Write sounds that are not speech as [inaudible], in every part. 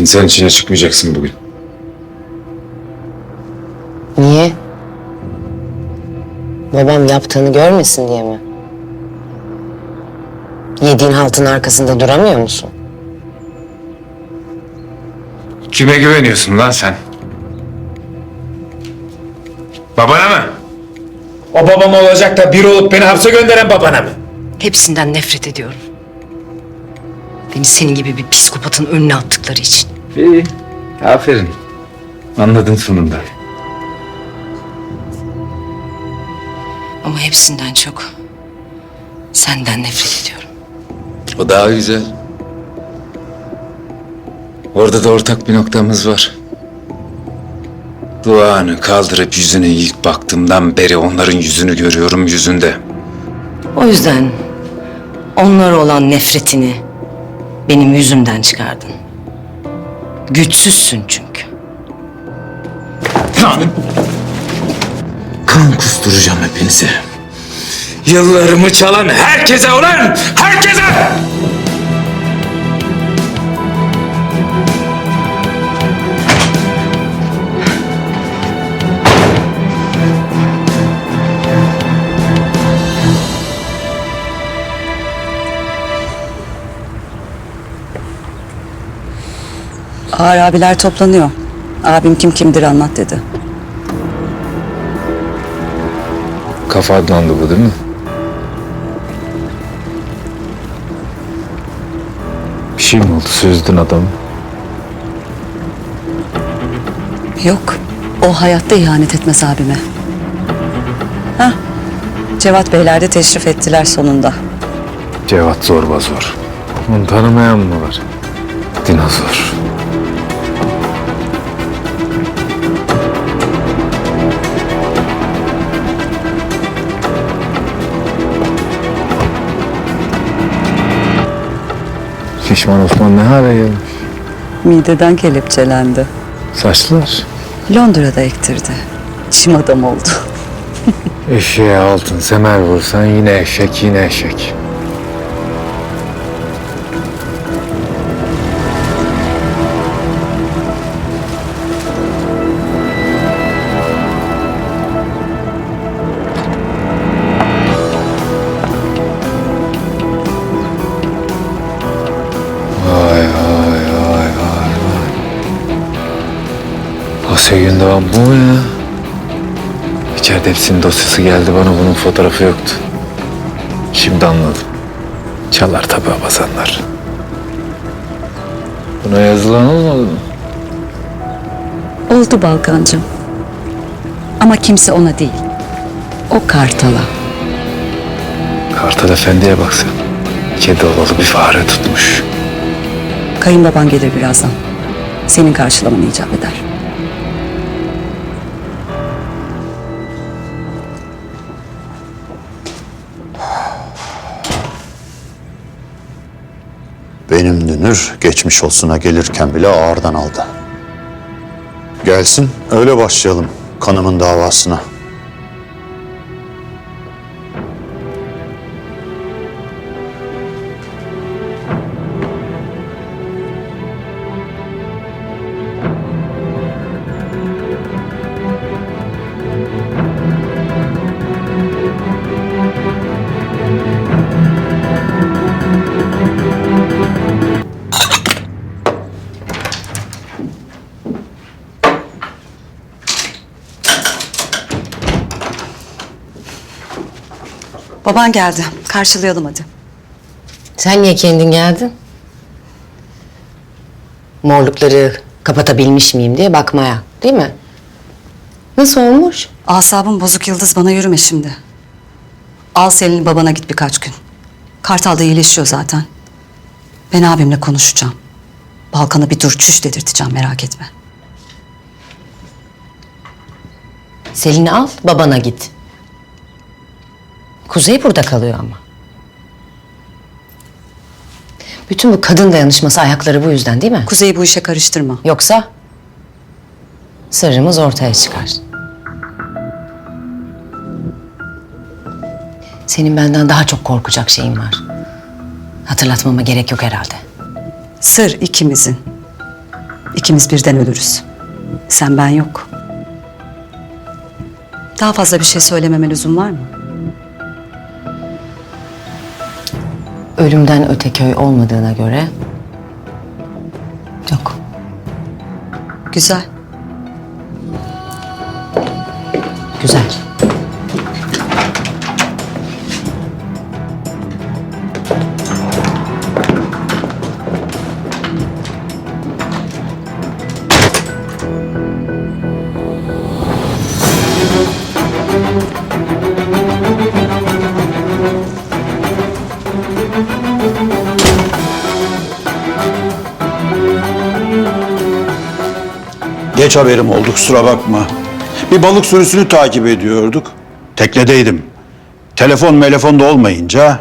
İnsan içine çıkmayacaksın bugün. Babam yaptığını görmesin diye mi? Yediğin haltın arkasında duramıyor musun? Kime güveniyorsun lan sen? Babana mı? O babam olacak da bir olup beni hapse gönderen babana mı? Hepsinden nefret ediyorum. Beni senin gibi bir psikopatın önüne attıkları için. İyi. Aferin. Anladın sonunda. Ama hepsinden çok senden nefret ediyorum. O daha güzel. Orada da ortak bir noktamız var. Duanı kaldırıp yüzüne ilk baktığımdan beri onların yüzünü görüyorum yüzünde. O yüzden onlara olan nefretini benim yüzümden çıkardın. Güçsüzsün çünkü. Kan. Kan kusturacağım hepinizi. Yıllarımı çalan herkese ulan! Herkese! Ağır abiler toplanıyor. Abim kim kimdir anlat dedi. Kafa adlandı bu değil mi? Şey mi oldu? Sözdün adamı. Yok. O hayatta ihanet etmez abime. Hah. Cevat Beyler de teşrif ettiler sonunda. Cevat zorba zor. Onu tanımayan mı var? Dinozor. Şişman Osman ne hale gelmiş? Mideden kelepçelendi. Saçlılar. Londra'da ektirdi. Çim adam oldu. Eşeğe altın semer vursan yine eşek yine eşek. Asya Gündoğan bu mu ya? İçeride hepsinin dosyası geldi bana bunun fotoğrafı yoktu. Şimdi anladım. Çalar tabii abazanlar. Buna yazılan olmadı mı? Oldu Balkancığım. Ama kimse ona değil. O kartala. Kartal Efendi'ye bak sen. Kedi olalı bir fare tutmuş. Kayınbaban gelir birazdan. Senin karşılamanı icap eder. Dünür geçmiş olsuna gelirken bile ağırdan aldı. Gelsin öyle başlayalım kanımın davasına. Baban geldi. Karşılayalım hadi. Sen niye kendin geldin? Morlukları kapatabilmiş miyim diye bakmaya, değil mi? Nasıl olmuş? Asabım bozuk Yıldız bana yürüme şimdi. Al Selin'i babana git birkaç gün. Kartal da iyileşiyor zaten. Ben abimle konuşacağım. Balkan'a bir dur çüş dedirteceğim merak etme. Selin'i al, babana git. Kuzey burada kalıyor ama. Bütün bu kadın dayanışması ayakları bu yüzden değil mi? Kuzey'i bu işe karıştırma. Yoksa sırrımız ortaya çıkar. Senin benden daha çok korkacak şeyin var. Hatırlatmama gerek yok herhalde. Sır ikimizin. İkimiz birden ölürüz. Sen ben yok. Daha fazla bir şey söylememe lüzum var mı? Ölümden öte köy olmadığına göre yok. Güzel. Güzel. Haberim oldu kusura bakma. Bir balık sürüsünü takip ediyorduk. Teknedeydim. Telefon melefon da olmayınca...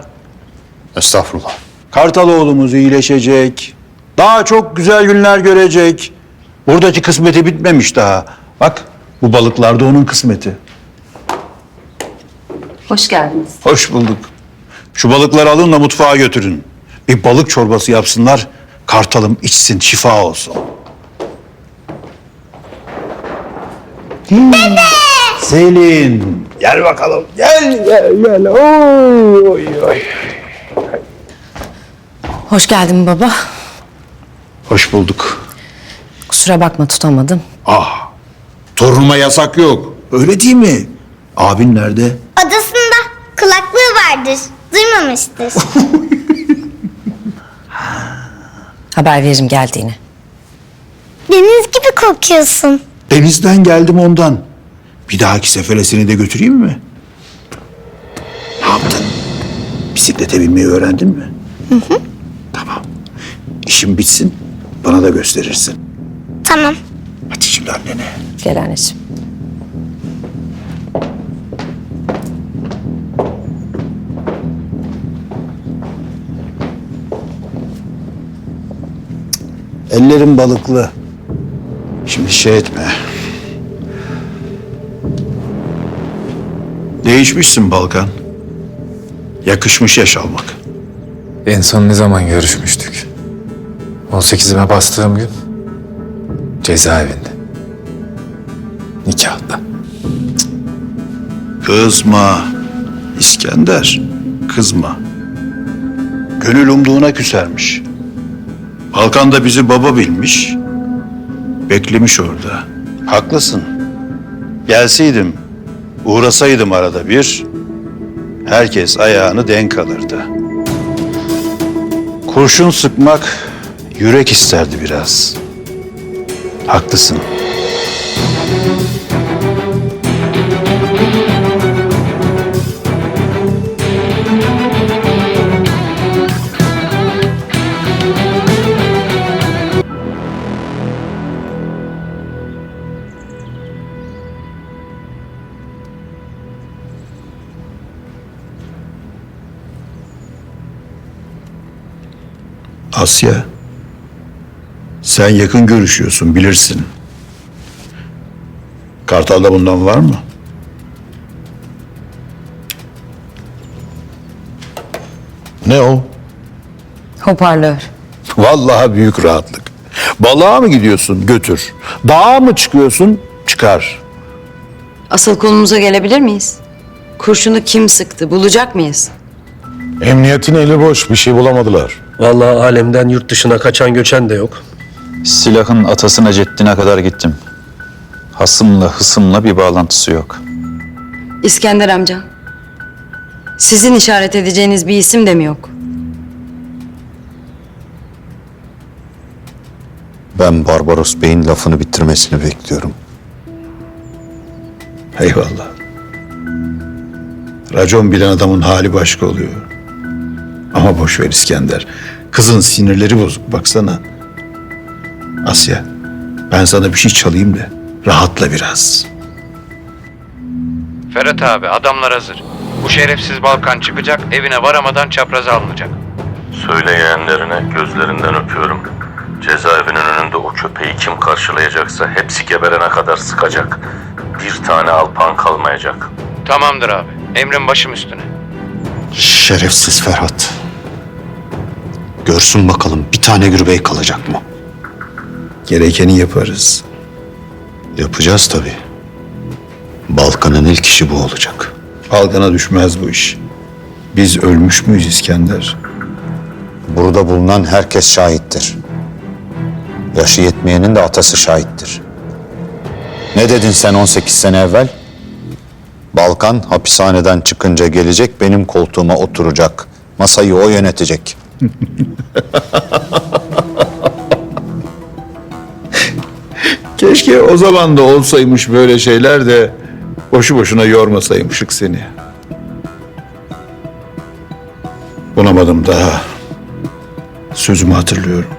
Estağfurullah. Kartaloğlumuz iyileşecek. Daha çok güzel günler görecek. Buradaki kısmeti bitmemiş daha. Bak bu balıklar da onun kısmeti. Hoş geldiniz. Hoş bulduk. Şu balıkları alın da mutfağa götürün. Bir balık çorbası yapsınlar. Kartalım içsin şifa olsun. Dede! Selin. Gel bakalım. Gel gel gel. Oy, oy, oy. Hoş geldin baba. Hoş bulduk. Kusura bakma tutamadım. Ah. Torunuma yasak yok. Öyle değil mi? Abin nerede? Odasında kulaklığı vardır. Duymamıştır. [laughs] Haber veririm geldiğini. Deniz gibi kokuyorsun. Denizden geldim ondan. Bir dahaki sefere seni de götüreyim mi? Ne yaptın? Bisiklete binmeyi öğrendin mi? Hı hı. Tamam. İşim bitsin, bana da gösterirsin. Tamam. Hadi şimdi annene. Gel anneciğim. Ellerim balıklı. Şimdi şey etme. Değişmişsin Balkan. Yakışmış yaş almak. En son ne zaman görüşmüştük? 18'ime bastığım gün. Cezaevinde. Nikahta. Kızma. İskender, kızma. Gönül umduğuna küsermiş. Balkan da bizi baba bilmiş. Beklemiş orada. Haklısın. Gelseydim, uğrasaydım arada bir, herkes ayağını denk alırdı. Kurşun sıkmak yürek isterdi biraz. Haklısın. Asya, sen yakın görüşüyorsun bilirsin. Kartal'da bundan var mı? Ne o? Hoparlör. Vallahi büyük rahatlık. Balığa mı gidiyorsun? Götür. Dağa mı çıkıyorsun? Çıkar. Asıl konumuza gelebilir miyiz? Kurşunu kim sıktı? Bulacak mıyız? Emniyetin eli boş bir şey bulamadılar. Vallahi alemden yurt dışına kaçan göçen de yok. Silahın atasına ceddine kadar gittim. Hasımla hısımla bir bağlantısı yok. İskender amca. Sizin işaret edeceğiniz bir isim de mi yok? Ben Barbaros Bey'in lafını bitirmesini bekliyorum. Eyvallah. Racon bilen adamın hali başka oluyor. Ama boş ver İskender. Kızın sinirleri bozuk baksana. Asya, ben sana bir şey çalayım da rahatla biraz. Ferhat abi adamlar hazır. Bu şerefsiz Balkan çıkacak evine varamadan çapraza alınacak. Söyle yeğenlerine gözlerinden öpüyorum. Cezaevinin önünde o köpeği kim karşılayacaksa hepsi geberene kadar sıkacak. Bir tane alpan kalmayacak. Tamamdır abi. Emrin başım üstüne. Şerefsiz Ferhat. Görsün bakalım bir tane gürbey kalacak mı? Gerekeni yaparız. Yapacağız tabii. Balkan'ın ilk işi bu olacak. Balkan'a düşmez bu iş. Biz ölmüş müyüz İskender? Burada bulunan herkes şahittir. Yaşı yetmeyenin de atası şahittir. Ne dedin sen 18 sene evvel? Balkan hapishaneden çıkınca gelecek benim koltuğuma oturacak. Masayı o yönetecek. Keşke o zaman da olsaymış böyle şeyler de boşu boşuna yormasaymışık seni. Bunamadım daha. Sözümü hatırlıyorum.